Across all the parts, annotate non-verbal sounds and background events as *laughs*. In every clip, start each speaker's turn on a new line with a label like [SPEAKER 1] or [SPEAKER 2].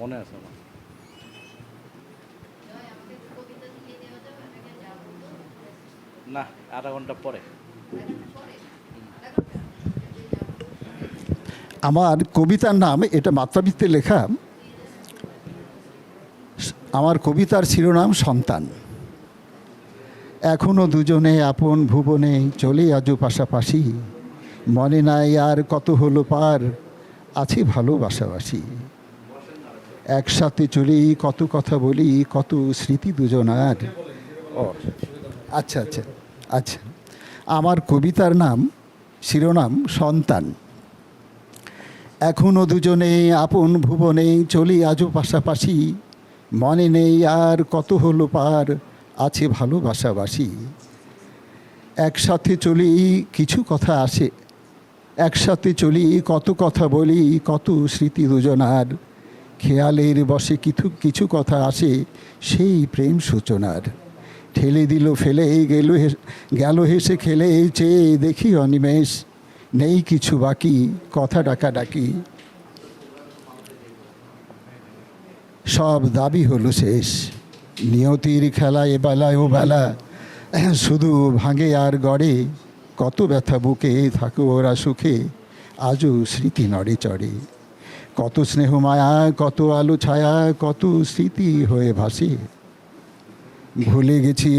[SPEAKER 1] মনে আছে আমার। না আধা ঘণ্টা পরে।
[SPEAKER 2] আমার কবিতার নাম এটা মাত্রাবৃত্তে লেখা। আমার কবিতার শিরোনাম সন্তান। এখনও দুজনে আপন ভুবনে চলে আজও পাশাপাশি। মনে নাই আর কত হলো পার আছে ভালোবাসাবাসি। একসাথে চলেই কত কথা বলি, কত স্মৃতি দুজনার। ও আচ্ছা আচ্ছা আচ্ছা। আমার কবিতার নাম, শিরোনাম, সন্তান। এখনও দুজনে আপন ভুবনে চলি আজও পাশাপাশি। মনে নেই আর কত হলো পার, আছে ভালোবাসাবাসি। একসাথে চলি কিছু কথা আসে, একসাথে চলি কত কথা বলি, কত স্মৃতি দুজনার। খেয়ালের বসে কিছু কিছু কথা আসে সেই প্রেম সূচনার। ঠেলে দিল, ফেলে গেল গেল হেসে খেলে চেয়ে দেখি অনিমেষ, নেই কিছু বাকি, কথা ডাকা ডাকি সব দাবি হলো শেষ। নিয়তির খেলা এ বেলায় ও বেলা, শুধু ভাঙে আর গড়ে, কত ব্যথা বুকে থাকো ওরা সুখে, আজও স্মৃতি নড়ে চড়ে। কত স্নেহ মায়া কত আলো ছায়া কত স্মৃতি হয়ে ভাসে। ভুলে গেছি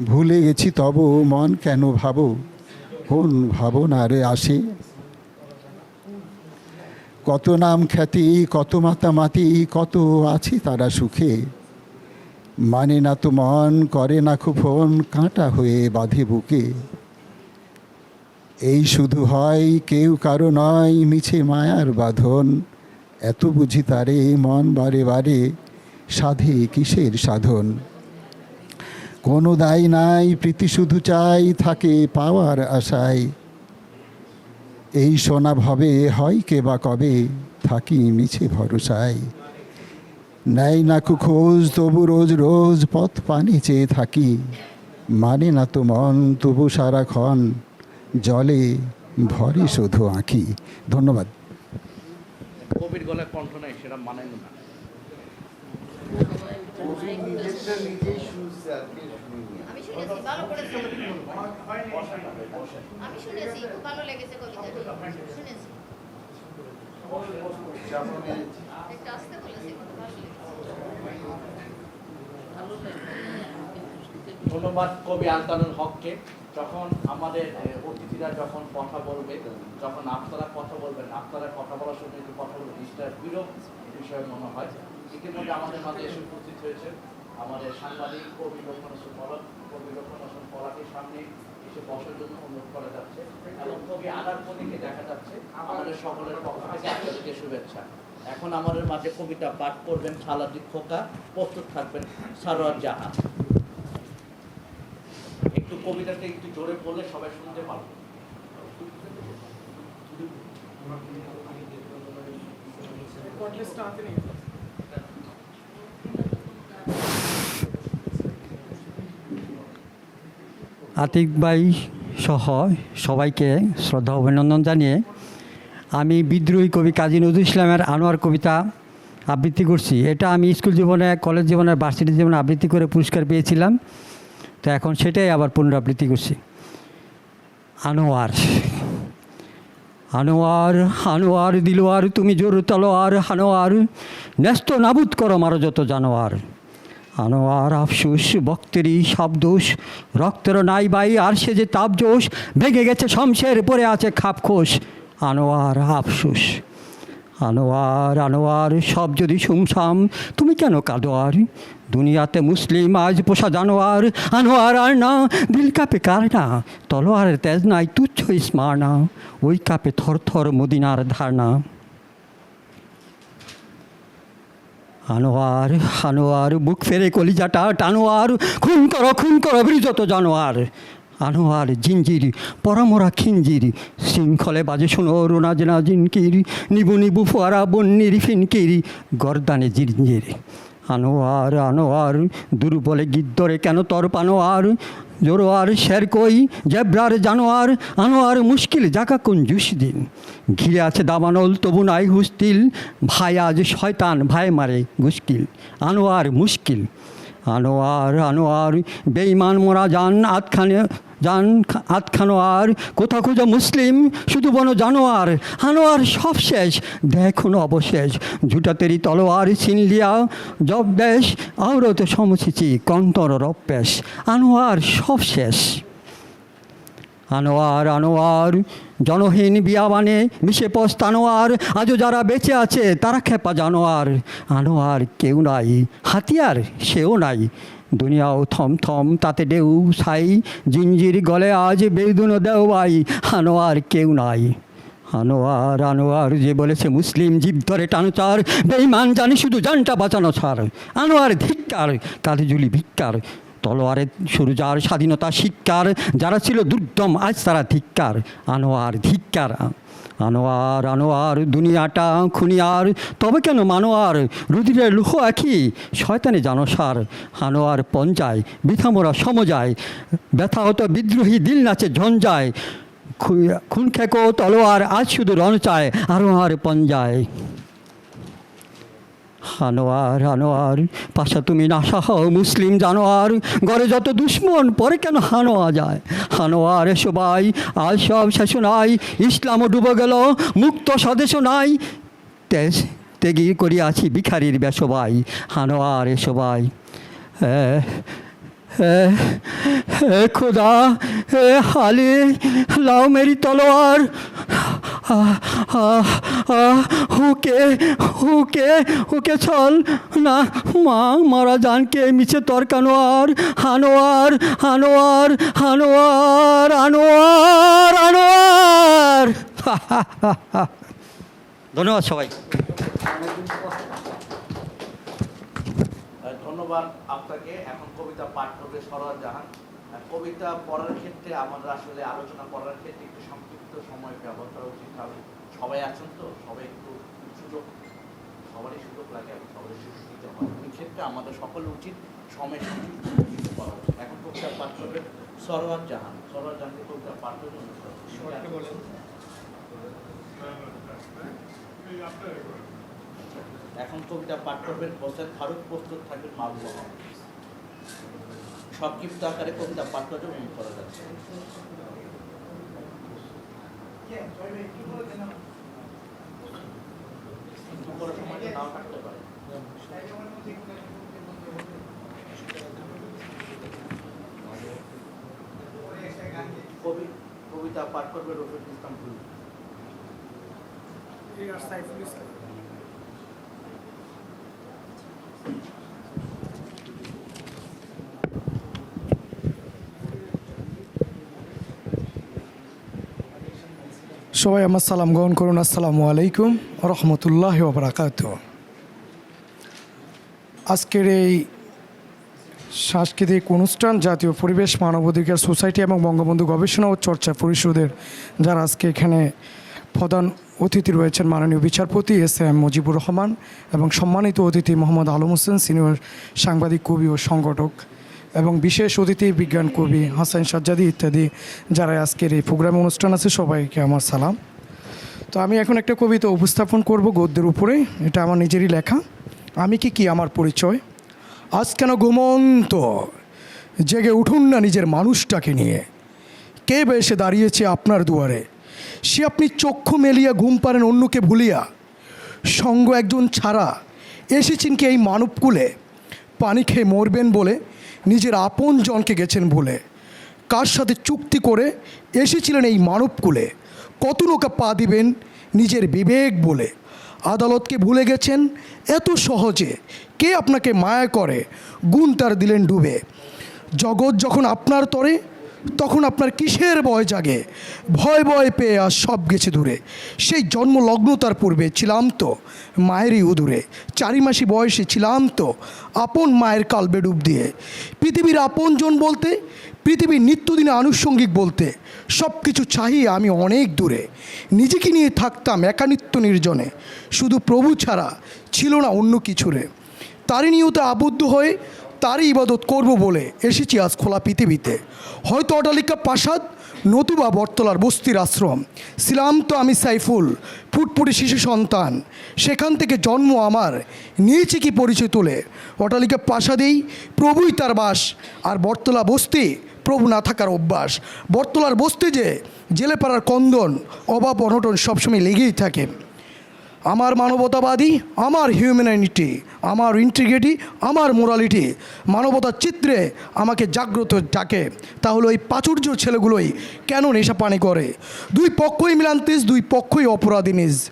[SPEAKER 2] ভুলে গেছি তব মন কেন ভাবো, কোন ভাবনারে আসে। কত নাম খ্যাতি, কত মাতামাতি, কত আছে তারা সুখে। মানে না তো মন, করে না খুব ফোন কাঁটা হয়ে বাঁধে বুকে। এই শুধু হয়, কেউ কারও নয়, মিছে মায়ার বাঁধন। এত বুঝি তারে মন বারে বারে সাধে কিসের সাধন? কোনো দায় নাই, প্রীতি শুধু চাই, থাকে পাওয়ার আশায়। এই সোনা ভবে হয় কে বা কবে, থাকি মিছে ভরসায়। নেয় না খোঁজ তবু রোজ রোজ পথ পানি চেয়ে থাকি। মানে না তো মন, তবু সারাক্ষণ জলে ভরে শুধু আঁকি। ধন্যবাদ।
[SPEAKER 1] কবির গলায় কণ্ঠ নেই সেটা মানে না।
[SPEAKER 3] আমি শুনেছি খুব ভালো লেগেছে শুনেছি।
[SPEAKER 1] ধন্যবাদ কবি আলতানুল হককে। যখন আমাদের অতিথিরা যখন কথা বলবে, যখন আপনারা কথা বলবেন, আপনারা কথা বলার সময় একটু কথা বলবেন জিনিসটা বিরূপ বিষয় মনে হয়। ইতিমধ্যে আমাদের মাঝে এসে উপস্থিত হয়েছে আমাদের সাংবাদিক কবি লক্ষণ কবি লক্ষণ হোসেন সামনে এসে বসার জন্য অনুরোধ করা যাচ্ছে এবং কবি আদার প্রতীকে দেখা যাচ্ছে। আমাদের সকলের পক্ষ থেকে শুভেচ্ছা। এখন আমাদের মাঝে কবিতা পাঠ করবেন খালাদি খোকা প্রস্তুত থাকবেন সারোয়ার একটু কবিতাটা একটু জোরে পড়লে সবাই শুনতে পারবে।
[SPEAKER 4] আতিক ভাই সহ সবাইকে শ্রদ্ধা অভিনন্দন জানিয়ে আমি বিদ্রোহী কবি কাজী নজরুল ইসলামের আনোয়ার কবিতা আবৃত্তি করছি। এটা আমি স্কুল জীবনে, কলেজ জীবনে, ভার্সিটি জীবনে আবৃত্তি করে পুরস্কার পেয়েছিলাম। তো এখন সেটাই আবার পুনরাবৃত্তি করছি। আনোয়ার আনোয়ার আনোয়ার দিলোয়ার তুমি জোর তলোয়ার হানোয়ার ন্যস্ত নাবুদ করো মারো যত জানোয়ার। আনোয়ার আফসুস বক্তেরই শব্দোষ রক্তের নাই বাই, আর সে যে তাপজোশ ভেঙে গেছে শমশের পরে আছে খাপখোস আনোয়ার আফসুস, আনোয়ার আনোয়ার, সব যদি শুমসাম তুমি কেন কাঁদো আর? দুনিয়াতে মুসলিম আজ পোষা জানোয়ার, আনোয়ার আর না। দিল কাপে কার না? তলোয়ারের তেজ নাই, তুচ্ছ স্মার না। ওই কাপে থর থর মদিনার ধারণা। আনোয়ার আনোয়ার, বুক ফেরে কলিজাটা টানোয়ার। খুন করো খুন করো বিরজত জানোয়ার। আনোয়ার জিঞ্জির, পরামরা খিঞ্জির। শৃঙ্খলে বাজে শোনো রোনাজনা জিনকির। নিবু নিবু ফোয়ারা বন্যির ফিনকির। গর্দানে জিঞ্জির। আনোয়ার আনোয়ার, দুর্বলে গিদ্দরে কেন তর পানোয়ার? জোরোয়ার শের কই, জেব্রার জানোয়ার? আনোয়ার মুশকিল জাকা কোন জুস দিন ঘিরে আছে দাবানল, তবু নাই হুস্তিল ভাই আজ শয়তান, ভাই মারে মুশকিল আনোয়ার মুশকিল। আনোয়ার আনোয়ার, বেঈমান মোরা যান আতখানে যান আতখানো আর কোথা খুঁজো মুসলিম? শুধু বনো জানোয়ার। আনোয়ার সব শেষ। দেখুন অবশেষ। ঝুটাতেরি তলোয়ার চিনলিয়া জব বেশ আওরত সমচিচি কন্তর রপ্পেশ। আনোয়ার সব শেষ। আনোয়ার আনোয়ার, জনহীন বিয়াবানে মিশে পস্ত আনোয়ার আজও যারা বেঁচে আছে, তারা খেপা জানোয়ার। আনোয়ার কেউ নাই, হাতিয়ার সেও নাই। দুনিয়াও থম থম তাতে ডেউ সাই জিঞ্জির গলে আজ বেদুন দেওয়াই আনোয়ার কেউ নাই। আনোয়ার আনোয়ার যে বলেছে মুসলিম জীব ধরে টানুচার বেইমান জানি শুধু জানটা বাঁচানো ছাড়। আনোয়ার ধিক্কার কাঁধে জুলি ভিক্ষার, তলোয়ারে সুরজার স্বাধীনতা শিক্ষার, যারা ছিল দুর্দম, আজ তারা ধিক্কার। আনোয়ার ধিক্কার আনোয়ার আনোয়ার দুনিয়াটা খুনিয়ার। তবে কেন মানোয়ার? রুদিরের লুহ একই। শয়তানে জানসার। আনোয়ার পঞ্চায় বিথামোরা সমজায় ব্যথা হতো বিদ্রোহী দিল নাচে ঝঞ্জায় খুন খেকো তলোয়ার আজ শুধু রণ চায় আনোয়ার পঞ্জায় হানোয়ার হানোয়ার পাশা তুমি নাশা হও মুসলিম জানোয়ার। ঘরে যত দুশ্মন পরে কেন হানোয়া যায়? হানোয়ার এসো ভাই আজ সব শেষ নাই ইসলামও ডুবে গেল মুক্ত স্বদেশও নাই। তেজ তেগি করিয়াছি ভিখারির বেসবাই হানোয়ার এসো ভাই। এ, এ, এ খুদা এ হালি লাও মেরি তলোয়ার। হুকে হুকে হুকে চল না। মা মারা জানকে মিছে তরকানোয়ার হানোয়ার হানোয়ার হানোয়ার আনোয়ার আনোয়ার *laughs* ধন্যবাদ সবাই।
[SPEAKER 1] ধন্যবাদ আপনাকে। এখন কবিতা পাঠ করবে সরোয়ার জাহান। কবিতা পড়ার ক্ষেত্রে আমাদের আসলে আলোচনা করার ক্ষেত্রে একটু সংক্ষিপ্ত সময় ব্যবহার করা উচিত কারণ সবাই আছেন তো? সবাই একটু সুযোগ সবারই সুযোগ লাগে এবং সবারই সুযোগ দিতে হয়। এই ক্ষেত্রে আমাদের সকলের উচিত সময় সুযোগ করা উচিত। এখন কবিতা পাঠ করবে সরোয়ার জাহান। সরোয়ার জাহানকে কবিতা পাঠ করবে এখন কবিতা পাঠ করবেন। হোসেন ফারুক প্রস্তুত থাকবেন মাহবুব সংক্ষিপ্ত আকারে কবিতা পাঠ অনুরোধ করা যাচ্ছে একটু পরে সময়টা নাও কাটতে পারে কবি কবিতা পাঠ করবে ইসলাম
[SPEAKER 5] সবাই আমার সালাম গ্রহণ করুন। আসসালামু আলাইকুম রহমতুল্লাহ বারাকাত আজকের এই সাংস্কৃতিক অনুষ্ঠান, জাতীয় পরিবেশ, মানবাধিকার, সোসাইটি এবং বঙ্গবন্ধু গবেষণা ও চর্চা পরিষদের, যারা আজকে এখানে প্রধান অতিথি রয়েছেন মাননীয় বিচারপতি এস এম মুজিবুর রহমান এবং সম্মানিত অতিথি মোহাম্মদ আলম হোসেন, সিনিয়র সাংবাদিক, কবি ও সংগঠক এবং বিশেষ অতিথি বিজ্ঞান কবি হাসান সাজ্জাদি ইত্যাদি যারা আজকের এই প্রোগ্রাম অনুষ্ঠান আছে, সবাইকে আমার সালাম। তো আমি এখন একটা কবিতা উপস্থাপন করব গদ্যের উপরে, এটা আমার নিজেরই লেখা। আমি কি কি আমার পরিচয়? আজ কেন ঘুমন্ত? জেগে উঠুন না নিজের মানুষটাকে নিয়ে। কে বা এসে দাঁড়িয়েছে আপনার দুয়ারে? সে আপনি চক্ষু মেলিয়া ঘুম পারেন অন্যকে ভুলিয়া। সঙ্গ একজন ছাড়া। এসেছেন কি এই মানবকুলে? পানি খেয়ে মরবেন বলে নিজের আপন জনকে গেছেন বলে। কার সাথে চুক্তি করে এসেছিলেন এই মানবকুলে? কত নৌকা পা দিবেন নিজের বিবেক বলে? আদালতকে ভুলে গেছেন? এত সহজে কে আপনাকে মায়া করে? গুণ তার দিলেন ডুবে। জগৎ যখন আপনার তরে তখন আপনার কিসের ভয় জাগে? ভয় ভয় পেয়ে আর সব গেছে দূরে। সেই জন্ম লগ্নতার পূর্বে ছিলাম তো, মায়েরই উদূরে। চারি মাসি বয়সে ছিলাম তো, আপন মায়ের কালবে ডুব দিয়ে। পৃথিবীর আপনজন বলতে, পৃথিবীর নিত্যদিনে আনুষঙ্গিক বলতে সব কিছু চাহিয়ে আমি অনেক দূরে। নিজেকে নিয়ে থাকতাম একানিত্য নির্জনে। শুধু প্রভু ছাড়া ছিল না অন্য কিছুরে। তারই আবদ্ধ হয়ে তারই ইবাদত করব বলে এসেছি আজ খোলা পৃথিবীতে। হয়তো অটালিকা প্রাসাদ, নতুবা বটতলার বস্তির আশ্রম। ছিলাম তো আমি সাইফুল, ফুটফুটে শিশু সন্তান। সেখান থেকে জন্ম আমার, নিয়েছি কি পরিচয় তুলে। অটালিকা প্রাসাদেই প্রভুই তার বাস, আর বটতলা বস্তি প্রভু না থাকার অভ্যাস। বটতলার বস্তি যে জেলেপাড়ার কন্দন, অভাব, অনটন সবসময় লেগেই থাকে। আমার মানবতাবাদী, আমার হিউম্যানিটি আমার ইন্টিগ্রিটি আমার মোরালিটি মানবতার চিত্রে আমাকে জাগ্রত ডাকে। তাহলে ওই প্রাচুর্য ছেলেগুলোই কেন নেশা পানি করে? দুই পক্ষই মিলান্তিস, দুই পক্ষই অপরাধী নিজ।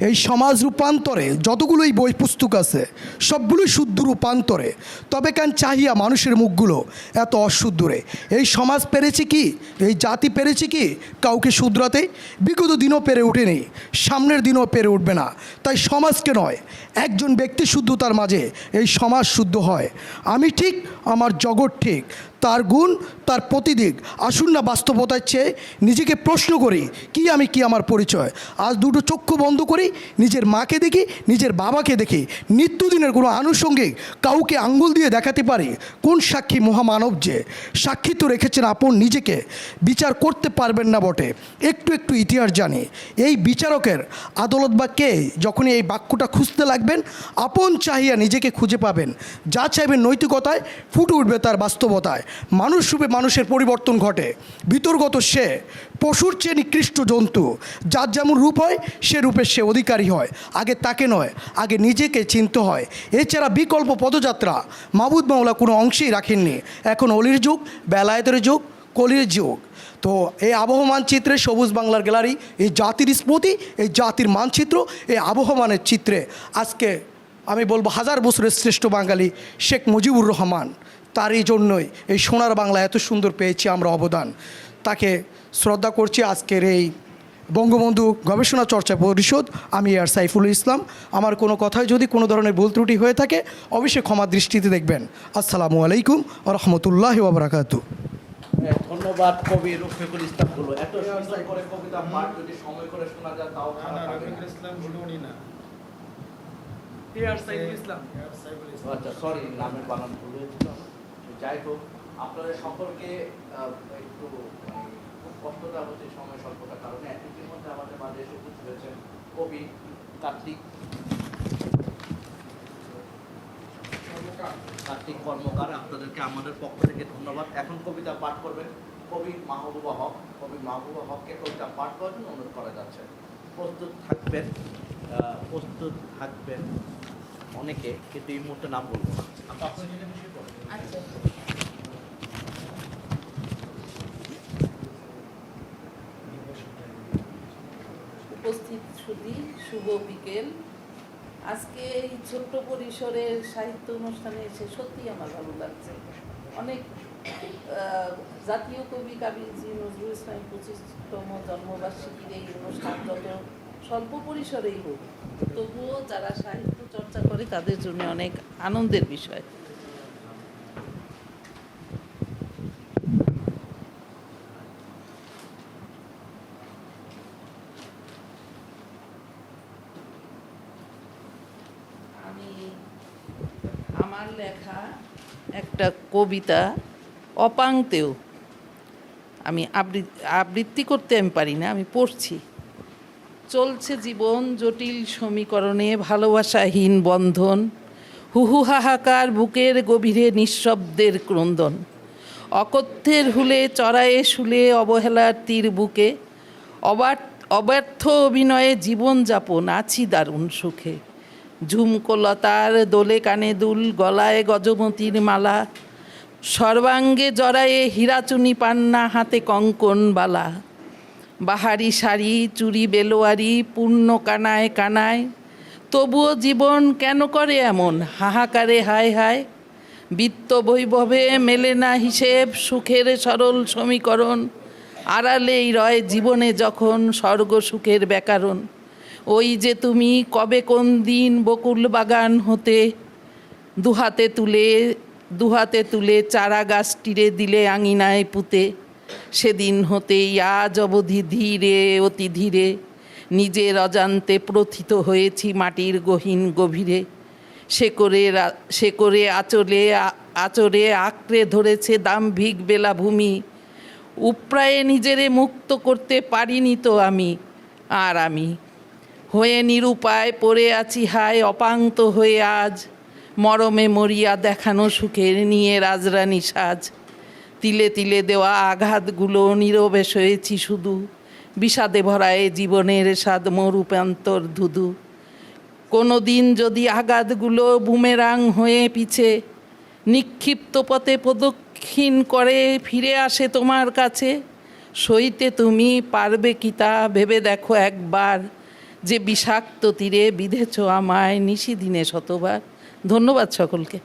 [SPEAKER 5] এই সমাজ রূপান্তরে যতগুলোই বই পুস্তক আছে, সবগুলোই শুদ্ধ রূপান্তরে। তবে কেন চাহিয়া মানুষের মুখগুলো এত অশুদ্ধরে? এই সমাজ পেরেছে কি? এই জাতি পেরেছে কি? কাউকে শুধরাতে? বিগত দিনও পেরে উঠেনি, সামনের দিনও পেরে উঠবে না। তাই সমাজকে নয়, একজন ব্যক্তি শুদ্ধতার মাঝে এই সমাজ শুদ্ধ হয়। আমি ঠিক, আমার জগৎ ঠিক। তার গুণ, তার প্রতিদিক। আসুন না বাস্তবতার চেয়ে নিজেকে প্রশ্ন করি, কি আমি, কি আমার পরিচয়? আজ দুটো চক্ষু বন্ধ করি, নিজের মাকে দেখি, নিজের বাবাকে দেখি। নিত্যদিনের কোনো আনুষঙ্গিক কাউকে আঙ্গুল দিয়ে দেখাতে পারি? কোন সাক্ষী মহামানব যে? সাক্ষী তো রেখেছেন আপন নিজেকে। বিচার করতে পারবেন না বটে। একটু একটু ইতিহাস জানি। এই বিচারকের আদালত বা কে যখনই এই বাক্যটা খুঁজতে লাগবেন, আপন চাহিয়া নিজেকে খুঁজে পাবেন। যা চাইবেন নৈতিকতায় ফুটে উঠবে তার বাস্তবতায়। মানুষ রূপে মানুষের পরিবর্তন ঘটে। বিতর্গত সে, পশুর চেয়ে নিকৃষ্ট জন্তু, যার যেমন রূপ হয়, সে রূপে সে অধিকারী হয়। আগে তাকে নয়, আগে নিজেকে চিনতে হয়। এছাড়া বিকল্প পদযাত্রা মাবুদ মাওলা কোনো অংশেই রাখেননি। এখন অলির যুগ, বেলায়েতের যুগ, কলির যুগ। তো এই আবহমান চিত্রে সবুজ বাংলার গ্যালারি, এই জাতির স্মৃতি, এই জাতির মানচিত্র, এই আবহমানের চিত্রে আজকে আমি বলব হাজার বছরের শ্রেষ্ঠ বাঙালি শেখ মুজিবুর রহমান। তারই জন্যই এই সোনার বাংলা এত সুন্দর পেয়েছি আমরা অবদান। তাকে শ্রদ্ধা করছি আজকের এই বঙ্গবন্ধু গবেষণা চর্চা পরিষদ। আমি আর সাইফুল ইসলাম। আমার কোনো কথায় যদি কোনো ধরনের ভুল ত্রুটি হয়ে থাকে অবশ্যই ক্ষমা দৃষ্টিতে দেখবেন। আসসালামু আলাইকুম রহমতুল্লাহ ওবরাকাতু
[SPEAKER 1] হ্যাঁ, ধন্যবাদ কবি রফিকুল ইসলামগুলো এত সুন্দর করে কবিতা পাঠ যদি সময় করে শোনা যায় তাও খারাপ লাগে না। আচ্ছা সরি নামের বানান ভুল হয়েছিল যাই হোক আপনাদের সম্পর্কে একটু মানে, খুব কষ্টটা হচ্ছে সময় স্বল্পতার কারণে। এতদিন মধ্যে আমাদের মাঝে এসে উপস্থিত হয়েছেন কবি কার্তিক কার্তিক কর্মকার। আপনাদেরকে আমাদের পক্ষ থেকে ধন্যবাদ। এখন কবিতা পাঠ করবেন কবি মাহবুবা হক। কবি মাহবুবা হককে কবিতা পাঠ করার জন্য অনুরোধ করা যাচ্ছে। প্রস্তুত থাকবেন প্রস্তুত থাকবেন। অনেকে কিন্তু এই মুহূর্তে নাম বলব না।
[SPEAKER 3] আচ্ছা।
[SPEAKER 6] উপস্থিত সুধী শুভ বিকেল। আজকে এই ছোট্ট পরিসরের সাহিত্য অনুষ্ঠানে এসে সত্যি আমার ভালো লাগছে। অনেক জাতীয় কবি কাবিজি নজরুল ইসলামের পঁচিশতম জন্মবার্ষিকীর এই অনুষ্ঠান যত স্বল্প পরিসরেই হোক। তবুও যারা সাহিত্য চর্চা করে, তাদের জন্য অনেক আনন্দের বিষয়। আমি আমার লেখা একটা কবিতা অপাংতেও আমি আবৃ- আবৃত্তি করতে আমি পারি না, আমি পড়ছি। চলছে জীবন জটিল সমীকরণে ভালোবাসাহীন বন্ধন। হুহু হাহাকার বুকের গভীরে নিঃশব্দের ক্রন্দন। অকথ্যের হুলে চড়ায়ে শুলে অবহেলার তীর বুকে। অবার্থ অব্যর্থ অভিনয়ে জীবনযাপন আছি দারুণ সুখে। ঝুমকোলতার দোলে কানে দুল, গলায় গজমতির মালা। সর্বাঙ্গে জড়ায়ে হীরাচুনি পান্না, হাতে কঙ্কন বালা। বাহারি শাড়ি চুরি বেলোয়ারি, পূর্ণ কানায় কানায়। তবুও জীবন কেন করে এমন? হাহাকারে হায় হায়। বিত্ত বৈভবে মেলে না হিসেব, সুখের সরল সমীকরণ। আড়ালেই রয় জীবনে যখন স্বর্গ সুখের ব্যাকরণ। ওই যে তুমি কবে কোন দিন বকুল বাগান হতে দুহাতে তুলে দুহাতে তুলে চারা গাছটিরে দিলে আঙিনায় পুঁতে। সেদিন হতেই আজ অবধি ধীরে, অতি ধীরে নিজের অজান্তে প্রথিত হয়েছি মাটির গহীন গভীরে। সে করে সে করে আচলে আচরে আঁকড়ে ধরেছে দাম্ভিক বেলাভূমি। উপ্রায়ে নিজেরে মুক্ত করতে পারিনি তো আমি, আর আমি। হয়ে নিরুপায় পড়ে আছি হায়, অপান্ত হয়ে আজ। মরমে মরিয়া দেখানো সুখের নিয়ে রাজরানী সাজ। তিলে তিলে দেওয়া আঘাতগুলো নীরবে সয়েছি শুধু। বিষাদে ভরায় জীবনের স্বাদ মরূপান্তর ধুধু। কোনো দিন যদি আঘাতগুলো বুমেরাং হয়ে পিছে, নিক্ষিপ্ত পথে প্রদক্ষিণ করে ফিরে আসে তোমার কাছে, সইতে তুমি পারবে কি তা ভেবে দেখো একবার। যে বিষাক্ত তীরে বিধেছ আমায় নিশিদিনে শতবার। ধন্যবাদ সকলকে।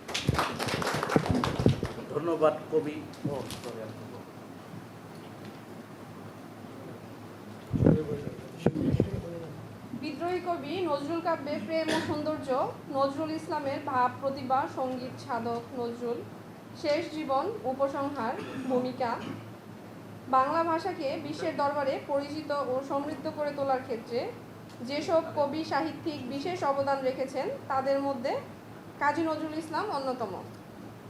[SPEAKER 1] ধন্যবাদ কবি।
[SPEAKER 7] বিদ্রোহী কবি নজরুল কাব্যে প্রেম ও সৌন্দর্য, নজরুল ইসলামের ভাব, প্রতিভা, সংগীত সাধক নজরুল, শেষ জীবন, উপসংহার, ভূমিকা, বাংলা ভাষাকে বিশ্বের দরবারে পরিচিত ও সমৃদ্ধ করে তোলার ক্ষেত্রে যেসব কবি সাহিত্যিক বিশেষ অবদান রেখেছেন, তাদের মধ্যে কাজী নজরুল ইসলাম অন্যতম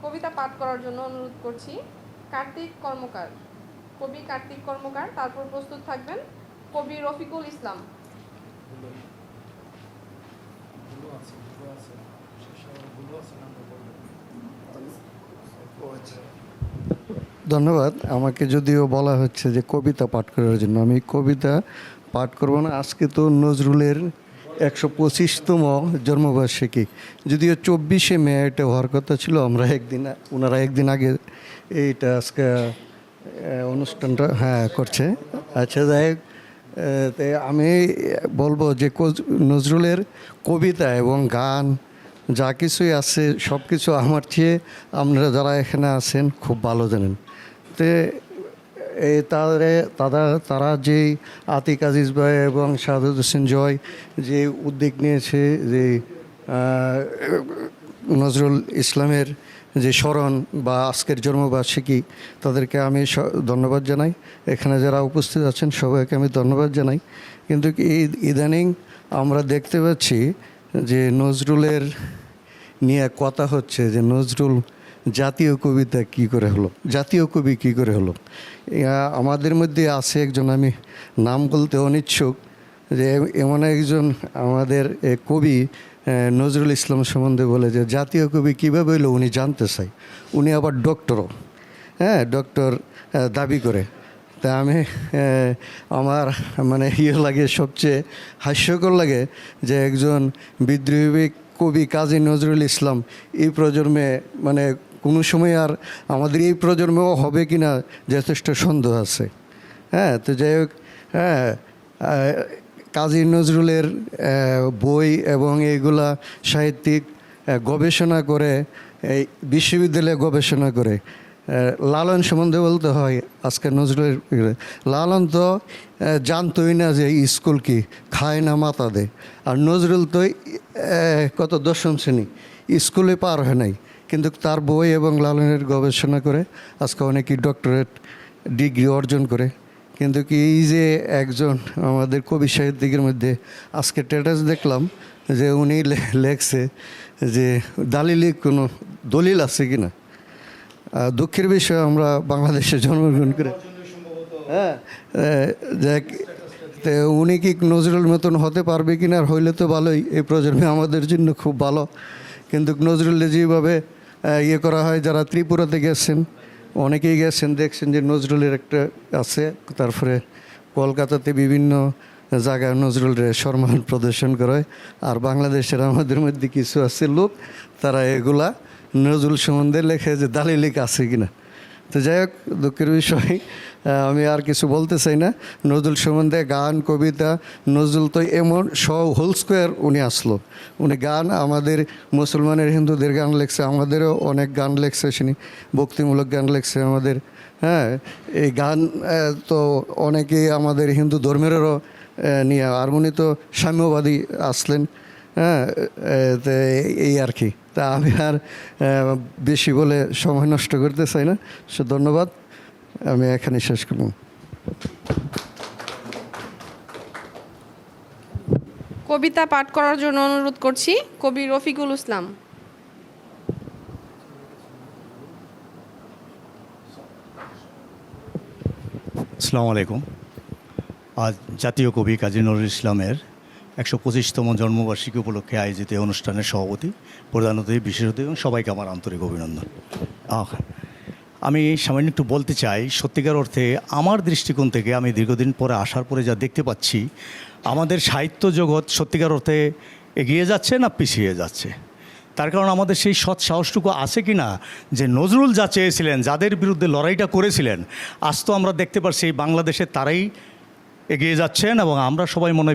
[SPEAKER 7] কবিতা পাঠ করার জন্য অনুরোধ করছি। কার্তিক কর্মকার। কবি কার্তিক কর্মকার তারপর প্রস্তুত থাকবেন কবি রফিকুল ইসলাম।
[SPEAKER 8] ধন্যবাদ। আমাকে যদিও বলা হচ্ছে যে কবিতা পাঠ করার জন্য আমি কবিতা পাঠ করব না। আজকে তো নজরুলের একশো পঁচিশতম জন্মবার্ষিকী। যদিও চব্বিশে মে এটা হওয়ার কথা ছিল, আমরা একদিন, ওনারা একদিন আগে এইটা আজকে অনুষ্ঠানটা হ্যাঁ করছে। আচ্ছা যাই আমি বলব যে নজরুলের কবিতা এবং গান, যা কিছুই আছে সব কিছু আমার চেয়ে আপনারা যারা এখানে আছেন খুব ভালো জানেন। তে এই তারে, তারা তারা যেই আতিক আজিজ ভাই এবং সাদুদ হোসেন জয় যে উদ্যোগ নিয়েছে যে নজরুল ইসলামের যে স্মরণ বা আজকের জন্মবার্ষিকী, তাদেরকে আমি ধন্যবাদ জানাই। এখানে যারা উপস্থিত আছেন, সবাইকে আমি ধন্যবাদ জানাই। কিন্তু ইদানিং আমরা দেখতে পাচ্ছি যে নজরুলের নিয়ে কথা হচ্ছে, যে নজরুল জাতীয় কবিতা কি করে হলো? জাতীয় কবি কি করে হলো? আমাদের মধ্যে আছে একজন, আমি নাম বলতে অনিচ্ছুক, যে এমন একজন আমাদের কবি নজরুল ইসলাম সম্বন্ধে বলে যে, জাতীয় কবি কীভাবে হলো উনি জানতে চাই উনি আবার ডক্টরও হ্যাঁ ডক্টর দাবি করে। তা আমি আমার মানে ইয়ে লাগে, সবচেয়ে হাস্যকর লাগে যে একজন বিদ্রোহী কবি কাজী নজরুল ইসলাম এই প্রজন্মে মানে কোনো সময় আর আমাদের এই প্রজন্মেও হবে কি না যথেষ্ট সন্দেহ আছে। হ্যাঁ তো যাই হোক হ্যাঁ কাজী নজরুলের বই এবং এইগুলা সাহিত্যিক গবেষণা করে, এই বিশ্ববিদ্যালয়ে গবেষণা করে লালন সম্বন্ধে বলতে হয় আজকে নজরুলের। লালন তো জানতোই না যে স্কুল কি খায় না মাথা দেয়। আর নজরুল তো কত দশম শ্রেণি, স্কুলে পার হয় নাই। কিন্তু তার বই এবং লালনের গবেষণা করে আজকে অনেকেই ডক্টরেট ডিগ্রি অর্জন করে। কিন্তু কি এই যে একজন আমাদের কবি সাহিত্যিকের মধ্যে আজকে স্ট্যাটাস দেখলাম যে উনি লেখছে যে দালিলি কোনো দলিল আছে কি না? দুঃখের বিষয় আমরা বাংলাদেশে জন্মগ্রহণ করে হ্যাঁ যাক উনি কি নজরুল মতন হতে পারবে কি না? হইলে তো ভালোই, এই প্রজন্মে আমাদের জন্য খুব ভালো। কিন্তু নজরুল যেভাবে ইয়ে করা হয়, যারা ত্রিপুরাতে গেছেন, অনেকেই গেছেন, দেখছেন যে নজরুলের একটা আছে, তারপরে কলকাতাতে বিভিন্ন জায়গায় নজরুলের সম্মান প্রদর্শন করে আর বাংলাদেশের আমাদের মধ্যে কিছু আছে লোক, তারা এগুলা নজরুল সম্বন্ধে লেখে যে দালিলিক আছে কিনা। তো যাই হোক, দুঃখের বিষয় আমি আর কিছু বলতে চাই না। নজরুল সম্বন্ধে গান, কবিতা, নজরুল তো এমন সব হোল স্কোয়ার উনি আসলো। উনি গান, আমাদের মুসলমানের হিন্দুদের গান লেখছে, আমাদেরও অনেক গান লেখছে শুনি ভক্তিমূলক গান লেখছে আমাদের। হ্যাঁ এই গান তো অনেকেই আমাদের হিন্দু ধর্মেরও নিয়ে আর উনি তো সাম্যবাদী আসলেন। হ্যাঁ এই আর কি। তা আমি আর বেশি বলে সময় নষ্ট করতে চাই না। সে ধন্যবাদ। আমি এখানে শেষ করব।
[SPEAKER 9] কবিতা পাঠ করার জন্য অনুরোধ করছি কবি রফিকুল ইসলাম।
[SPEAKER 10] আসসালামু আলাইকুম। আজ জাতীয় কবি কাজী নজরুল ইসলামের একশো পঁচিশতম জন্মবার্ষিকী উপলক্ষে আয়োজিত অনুষ্ঠানের সভাপতি প্রধান অতিথি বিশেষ অতিথি এবং সবাইকে আমার আন্তরিক অভিনন্দন। আহ, আমি সামান্য একটু বলতে চাই, সত্যিকার অর্থে আমার দৃষ্টিকোণ থেকে আমি দীর্ঘদিন পরে আসার পরে যা দেখতে পাচ্ছি, আমাদের সাহিত্য জগৎ সত্যিকার অর্থে এগিয়ে যাচ্ছে না পিছিয়ে যাচ্ছে? তার কারণ আমাদের সেই সৎ সাহসটুকু আছে কি না? যে নজরুল যা চেয়েছিলেন, যাদের বিরুদ্ধে লড়াইটা করেছিলেন, আজ তো আমরা দেখতে পারছি বাংলাদেশে তারাই এগিয়ে যাচ্ছেন এবং আমরা সবাই মনে